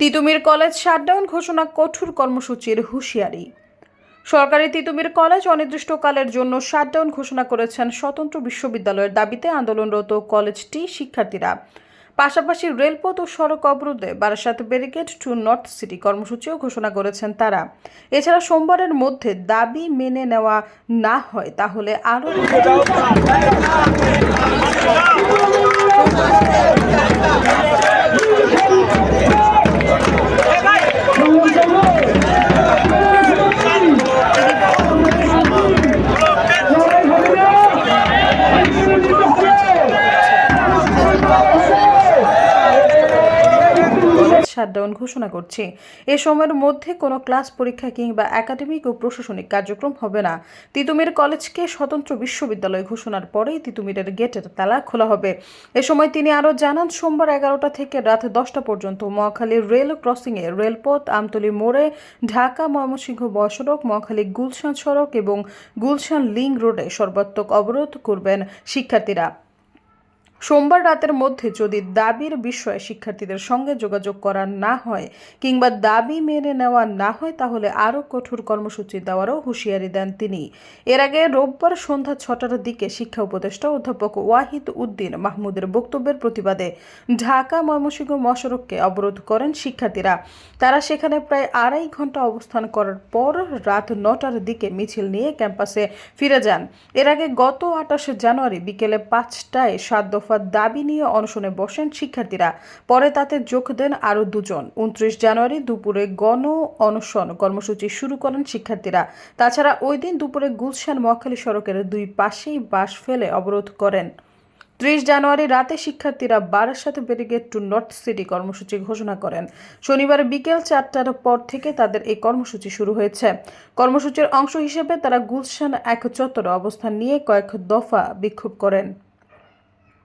Titumir college shutdown ঘোষণা কঠোর কর্মসূচির হুঁশিয়ারি। সরকারি তিতুমির কলেজ অনির্দিষ্টকালের জন্য শাটডাউন ঘোষণা করেছেন স্বতন্ত্র বিশ্ববিদ্যালয়ের দাবিতে আন্দোলনরত কলেজটি শিক্ষার্থীরা। পাশাপাশি রেলপথ ও সড়ক অবরোধে Barasat barricade to north city কর্মসূচিও ঘোষণা করেছেন তারা। এছাড়া সোমবারের মধ্যে দাবি মেনে নেওয়া না হয় তাহলে আরও শাটডাউন ঘোষণা করছি। এ সময়ের মধ্যে কোনো ক্লাস পরীক্ষা কিংবা একাডেমিক ও প্রশাসনিক কার্যক্রম হবে না। তিতুমির কলেজকে স্বতন্ত্র বিশ্ববিদ্যালয় ঘোষণার পরেই তিতুমিরের গেটের তালা খোলা হবে। এ সময় তিনি আরও জানান, সোমবার এগারোটা থেকে রাত দশটা পর্যন্ত মহাখালী রেল ক্রসিংয়ে রেলপথ, আমতলী মোড়ে ঢাকা, ময়মনসিংহ মহাসড়ক মহাখালী গুলশান সড়ক এবং গুলশান লিং রোডে সর্বাত্মক অবরোধ করবেন শিক্ষার্থীরা। সোমবার রাতের মধ্যে যদি দাবির বিষয়ে শিক্ষার্থীদের সঙ্গে যোগাযোগ করা না হয় কিংবা দাবি মেনে নেওয়া না হয়, তাহলে আরও কঠোর কর্মসূচি দেওয়ারও হুঁশিয়ারি দেন তিনি। এর আগে রোববার সন্ধ্যা ছটার দিকে শিক্ষা উপদেষ্টা অধ্যাপক ওয়াহিদ উদ্দিন মাহমুদের বক্তব্যের প্রতিবাদে ঢাকা ময়মনসিংহ মহাসড়ককে অবরোধ করেন শিক্ষার্থীরা। তারা সেখানে প্রায় আড়াই ঘণ্টা অবস্থান করার পর রাত নটার দিকে মিছিল নিয়ে ক্যাম্পাসে ফিরে যান। এর আগে গত আঠাশে জানুয়ারি বিকেলে পাঁচটায় সাত দফা দাবি নিয়ে অনশনে বসেন শিক্ষার্থীরা। পরে তাতে যোগ দেন আরও দুজন। উনত্রিশ জানুয়ারি দুপুরে গণ অনশন কর্মসূচি শুরু করেন শিক্ষার্থীরা। তাছাড়া ওই দিন দুপুরে গুলশান মহাখালী সড়কের দুই পাশেই বাস ফেলে অবরোধ করেন। ত্রিশ জানুয়ারি রাতে শিক্ষার্থীরা Barasat barricade to north city কর্মসূচি ঘোষণা করেন। শনিবার বিকেল চারটার পর থেকে তাদের এই কর্মসূচি শুরু হয়েছে। কর্মসূচির অংশ হিসেবে তারা গুলশান এক চত্বরে অবস্থান নিয়ে কয়েক দফা বিক্ষোভ করেন।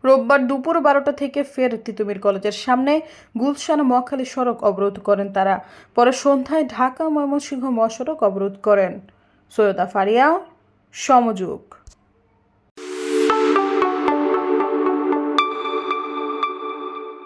রোববার দুপুর বারোটা থেকে ফের তিতুমির কলেজের সামনে গুলশান মহাখালী সড়ক অবরোধ করেন তারা। পরে সন্ধ্যায় ঢাকা ময়মনসিংহ মহাসড়ক অবরোধ করেন। সৈয়দা ফারিয়া সমযোগ।